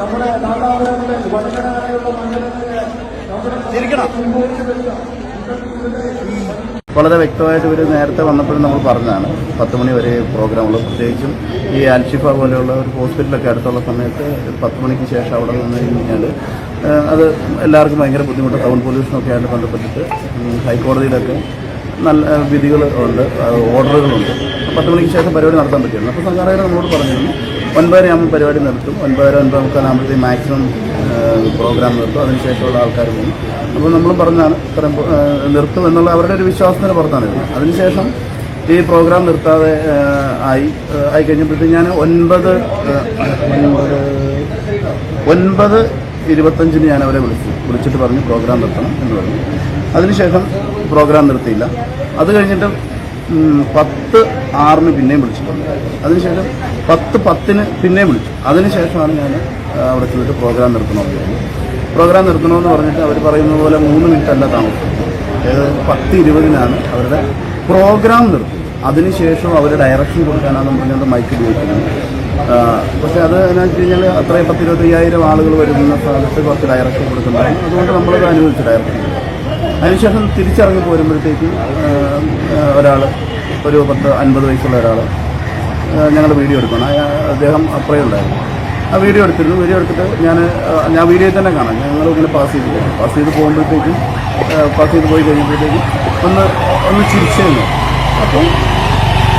നമ്മുടെ മണ്ഡലത്തിലെ വളരെ വ്യക്തമായിട്ട് ഇവർ നേരത്തെ വന്നപ്പോഴും നമ്മൾ പറഞ്ഞതാണ്. പത്ത് മണി വരെ പ്രോഗ്രാമുകൾ പ്രത്യേകിച്ചും ഈ ആൽഷിഫ പോലെയുള്ള ഒരു ഹോസ്പിറ്റലൊക്കെ അടുത്തുള്ള സമയത്ത് പത്ത് മണിക്ക് ശേഷം അവിടെ നിന്ന് കഴിഞ്ഞാൽ അത് എല്ലാവർക്കും ഭയങ്കര ബുദ്ധിമുട്ട്. ടൗൺ പൊല്യൂഷനൊക്കെ ആയിട്ട് ബന്ധപ്പെട്ടിട്ട് ഹൈക്കോടതിയിലൊക്കെ നല്ല വിധികൾ ഉണ്ട് ഓർഡറുകളുണ്ട്. പത്ത് മണിക്ക് ശേഷം പരിപാടി നടത്താൻ പറ്റിയിരുന്നു അപ്പോൾ സംഘാടകർ നമ്മളോട് പറഞ്ഞിരുന്നു ഒൻപതര ആകുമ്പോൾ പരിപാടി നിർത്തും. ഒൻപതര ഒൻപത് മുക്കാലാകുമ്പോഴത്തേക്ക് മാക്സിമം പ്രോഗ്രാം നിർത്തും. അതിനുശേഷമുള്ള ആൾക്കാർ പോകും. അപ്പോൾ നമ്മൾ പറഞ്ഞാണ് ഇത്രയും നിർത്തും എന്നുള്ള അവരുടെ ഒരു വിശ്വാസത്തിന് പുറത്താണ് ഇത്. അതിനുശേഷം ഈ പ്രോഗ്രാം നിർത്താതെ ആയി ആയി കഴിഞ്ഞപ്പോഴത്തേക്ക് ഞാൻ ഒൻപത് ഒൻപത് ഇരുപത്തഞ്ചിന് ഞാൻ അവരെ വിളിച്ചു. വിളിച്ചിട്ട് പറഞ്ഞു പ്രോഗ്രാം നിർത്തണം എന്ന് പറഞ്ഞു. അതിനുശേഷം പ്രോഗ്രാം നിർത്തിയില്ല. അത് കഴിഞ്ഞിട്ട് പത്ത് ആറിന് പിന്നെയും വിളിച്ചിട്ടുണ്ട് അതിനുശേഷം പത്ത് പത്തിന് പിന്നെയും വിളിച്ചു. അതിനുശേഷമാണ് ഞാൻ അവിടെ ചെന്നിട്ട് പ്രോഗ്രാം നിർത്തണമെന്ന് പറഞ്ഞത്. പ്രോഗ്രാം നിർത്തണമെന്ന് പറഞ്ഞിട്ട് അവർ പറയുന്ന പോലെ മൂന്ന് മിനിറ്റ് അല്ല താമസം. ഏകദേശം പത്ത് ഇരുപതിനാണ് അവരുടെ പ്രോഗ്രാം നിർത്തി അതിനുശേഷം അവർ ഡയറക്ഷൻ കൊടുക്കാനാണെന്ന് പറഞ്ഞുകൊണ്ട് മൈക്ക് ഉപയോഗിക്കുന്നത്. പക്ഷേ അത് എന്നാ വെച്ച് കഴിഞ്ഞാൽ അത്രയും പത്തിരുപത്തയ്യായിരം ആളുകൾ വരുന്ന സ്ഥലത്ത് കുറച്ച് ഡയറക്ഷൻ കൊടുക്കുന്നതാണ് അതുകൊണ്ട് നമ്മളത് അനുവദിച്ചു ഡയറക്ഷൻ അതിനുശേഷം തിരിച്ചിറങ്ങി പോരുമ്പോഴത്തേക്ക് ഒരാൾ ഒരു പത്ത് അൻപത് വയസ്സുള്ള ഒരാൾ ഞങ്ങൾ വീഡിയോ എടുക്കണം. അദ്ദേഹം അപ്പറേ ഉണ്ടായിരുന്നു. ആ വീഡിയോ എടുത്തിരുന്നു. വീഡിയോ എടുത്തിട്ട് ഞാൻ ഞാൻ വീഡിയോയിൽ തന്നെ കാണാം. ഞങ്ങൾ ഇങ്ങനെ പാസ് ചെയ്ത്. പോകും പാസ് ചെയ്ത് പോകുമ്പോഴത്തേക്കും പാസ് ചെയ്ത് പോയി കഴിയുമ്പോഴത്തേക്കും ഒന്ന് ഒന്ന് ചിരിച്ചിരുന്നു അപ്പോൾ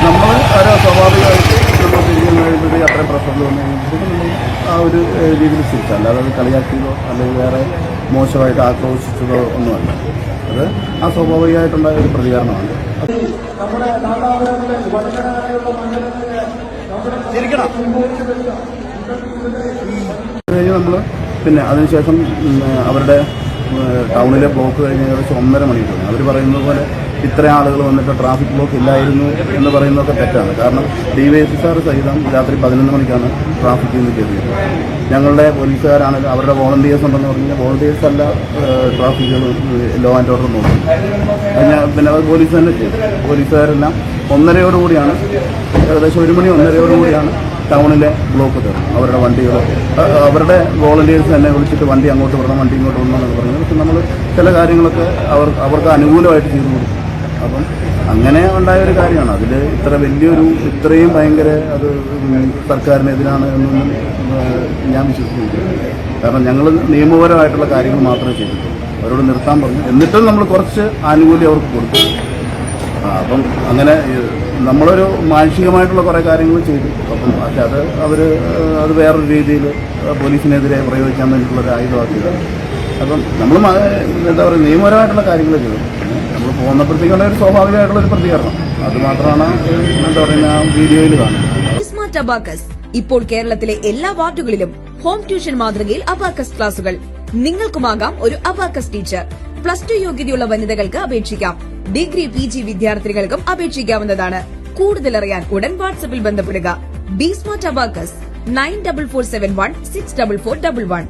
നമ്മൾ ഓരോ സ്വാഭാവികമായിട്ട് നമ്മൾ തിരിഞ്ഞു കഴിയുമ്പോഴത്തേക്ക് അത്രയും പ്രശ്നങ്ങൾ വന്നു കഴിയുമ്പോഴത്തേക്കും ആ ഒരു രീതിയിൽ ചിരിച്ചു അല്ലാതെ അത് കളിയാക്കിയതോ അല്ലെങ്കിൽ വേറെ മോശമായിട്ട് ആക്രോശിച്ചതോ ഒന്നുമല്ല. അത് ആ സ്വാഭാവികമായിട്ടുണ്ടായ ഒരു പ്രതികരണമാണ്. കഴിഞ്ഞ് നമ്മൾ പിന്നെ അതിനുശേഷം അവരുടെ ടൗണിലെ ബ്ലോക്ക് കഴിഞ്ഞ് ഏകദേശം ഒന്നര മണിക്കൂർ അവർ പറയുന്നത് പോലെ ഇത്ര ആളുകൾ വന്നിട്ട് ട്രാഫിക് ബ്ലോക്ക് ഇല്ലായിരുന്നു എന്ന് പറയുന്നതൊക്കെ തെറ്റാണ്. കാരണം ഡി വൈ എസ് സാർ സഹിതം രാത്രി പതിനൊന്ന് മണിക്കാണ് ട്രാഫിക് നിന്ന് കയറിയത് ഞങ്ങളുടെ പോലീസുകാരാണെങ്കിലും അവരുടെ വോളണ്ടിയേഴ്സ് ഉണ്ടെന്ന് പറഞ്ഞാൽ വോളണ്ടിയേഴ്സ് അല്ല ട്രാഫിക്കുകൾ ലോ ആൻഡ് ഓർഡർ നോക്കും. ഞാൻ പിന്നെ അത് പോലീസ് തന്നെ ചെയ്തു. പോലീസുകാരെല്ലാം ഒന്നരയോടുകൂടിയാണ് ഏകദേശം ഒരു മണി ഒന്നരയോടുകൂടിയാണ് ടൗണിലെ ബ്ലോക്ക് തരും അവരുടെ വണ്ടികൾ അവരുടെ വോളണ്ടിയേഴ്സ് തന്നെ വിളിച്ചിട്ട് വണ്ടി അങ്ങോട്ട് വിടണം വണ്ടി ഇങ്ങോട്ട് വിടണം എന്നൊക്കെ പറഞ്ഞു. പക്ഷെ നമ്മൾ ചില കാര്യങ്ങളൊക്കെ അവർ അവർക്ക് അനുകൂലമായിട്ട് ചെയ്തു കൊടുക്കും അപ്പം അങ്ങനെ ഉണ്ടായ ഒരു കാര്യമാണ്. അതിൽ ഇത്ര വലിയൊരു ഇത്രയും ഭയങ്കര അത് സർക്കാരിനെതിരാണ് എന്നൊന്നും ഞാൻ വിശ്വസിക്കുന്നില്ല. കാരണം ഞങ്ങൾ നിയമപരമായിട്ടുള്ള കാര്യങ്ങൾ മാത്രമേ ചെയ്തിട്ടുള്ളൂ. അവരോട് നിർത്താൻ പറഞ്ഞു. എന്നിട്ടും നമ്മൾ കുറച്ച് ആനുകൂല്യം അവർക്ക് കൊടുത്തു. അപ്പം അങ്ങനെ നമ്മളൊരു മാനുഷികമായിട്ടുള്ള കുറേ കാര്യങ്ങൾ ചെയ്തു. അപ്പം പക്ഷെ അത് അവർ അത് വേറൊരു രീതിയിൽ പോലീസിനെതിരെ പ്രയോഗിക്കാൻ വേണ്ടിയിട്ടുള്ളൊരു ആയുധമാക്കിയത് അപ്പം നമ്മൾ എന്താ പറയുക നിയമപരമായിട്ടുള്ള കാര്യങ്ങൾ ചെയ്തു. നമ്മൾ പോകുന്നപ്പോഴത്തേക്കുള്ള ഒരു സ്വാഭാവികമായിട്ടുള്ള ഒരു പ്രതികരണം. അത് മാത്രമാണ് എന്താ പറയുക വീഡിയോയിൽ കാണുന്നത്. ഇപ്പോൾ കേരളത്തിലെ എല്ലാ വാർഡുകളിലും ഹോം ട്യൂഷൻ മാതൃകയിൽ അബാക്കസ് ക്ലാസുകൾ. നിങ്ങൾക്കുമാകാം ഒരു അബാക്കസ് ടീച്ചർ പ്ലസ് ടു യോഗ്യതയുള്ള വനിതകൾക്ക് അപേക്ഷിക്കാം. ഡിഗ്രി പി ജി വിദ്യാർത്ഥികൾക്കും അപേക്ഷിക്കാവുന്നതാണ്. കൂടുതൽ അറിയാൻ ഉടൻ വാട്സ്ആപ്പിൽ ബന്ധപ്പെടുക. B smart abacus nine double four seven one six double four double one